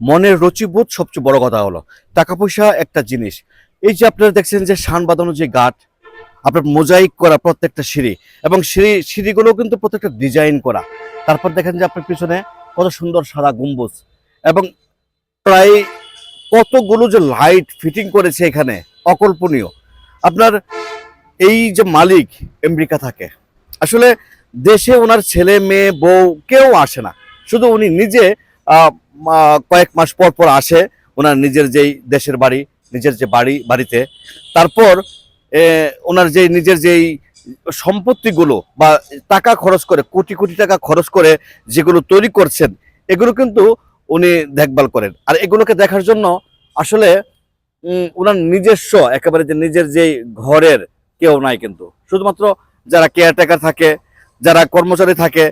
মনের রুচিবোধ সবচেয়ে বড় কথা হলো টাকা পয়সা একটা জিনিস। এই যে আপনারা দেখছেন যে শান বাঁধানো যে গাঠ আপনার মোজাইক করা প্রত্যেকটা সিঁড়ি এবং সিঁড়ি সিঁড়িগুলো কিন্তু প্রত্যেকটা ডিজাইন করা। তারপর দেখেন যে আপনার পিছনে কত সুন্দর সাদা গম্বুজ এবং প্রায় কতগুলো যে লাইট ফিটিং করেছে এখানে, অকল্পনীয়। আপনার এই যে মালিক আমেরিকা থাকে, আসলে দেশে ওনার ছেলে, মেয়ে, বউ কেউ আসে না। শুধু উনি নিজে কয়েক মাস পর পর আসে ওনার নিজের যেই দেশের বাড়ি, নিজের যে বাড়ি, বাড়িতে। তারপর ওনার যে নিজের যেই সম্পত্তিগুলো বা টাকা খরচ করে, কোটি কোটি টাকা খরচ করে যেগুলো তৈরি করছেন, এগুলো কিন্তু উনি দেখভাল করেন। আর এগুলোকে দেখার জন্য আসলে ওনার নিজস্ব, একেবারে যে নিজের যেই ঘরের কেউ নাই কিন্তু। শুধুমাত্র যারা কেয়ারটেকার থাকে, যারা কর্মচারী থাকে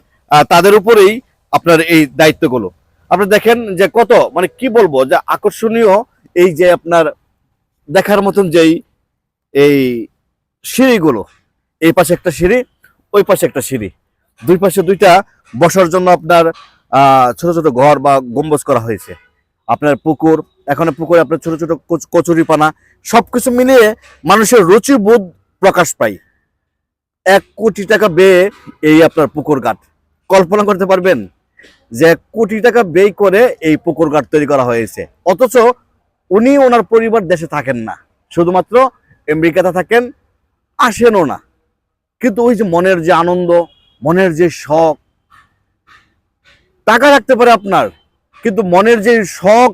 তাদের উপরেই আপনার এই দায়িত্বগুলো। আপনি দেখেন যে কত মানে কি বলব, যে আকর্ষণীয় এই যে আপনার দেখার মতন যেই, এই সিঁড়িগুলো। এই পাশে একটা সিঁড়ি, ওই পাশে একটা সিঁড়ি। দুই পাশে দুইটা বসার জন্য আপনার ছোট ছোট ঘর বা গম্বুজ করা হয়েছে। আপনার পুকুর, এখানে পুকুরে আপনার ছোট ছোট কচ- কচুরিপানা সবকিছু মিলিয়ে মানুষের রুচিবোধ প্রকাশ পায়। এক কোটি টাকা বেয়ে এই আপনার পুকুর ঘাট। কল্পনা করতে পারবেন? যে কোটি টাকা ব্যয় করে এই পুকুর ঘাট তৈরি করা হয়েছে। অথচ উনি ওনার পরিবার দেশে থাকেন না। শুধুমাত্র আমেরিকাতে থাকেন, আসেনও না। কিন্তু ওই যে মনের যে আনন্দ, মনের যে শখ, টাকা রাখতে পারে আপনার। কিন্তু মনের যে শখ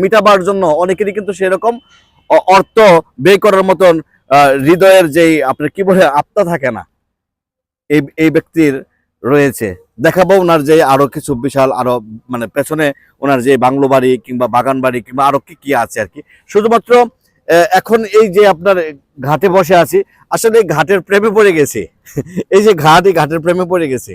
মিটাবার জন্য অনেকেরই কিন্তু সেরকম অর্থ ব্যয় করার মতন হৃদয়ের যেই আপনার কি বলে আত্মা থাকে না। এই এই ব্যক্তির রয়েছে। দেখাবো ওনার যে আরও কিছু বিশাল আরও মানে পেছনে ওনার যে বাংলো বাড়ি কিংবা বাগান বাড়ি কিংবা আরও কি কি আছে আর কি। শুধুমাত্র এখন এই যে আপনার ঘাটে বসে আছি, আসলে ঘাটের প্রেমে পড়ে গেছে। এই যে ঘাট, এই ঘাটের প্রেমে পড়ে গেছে।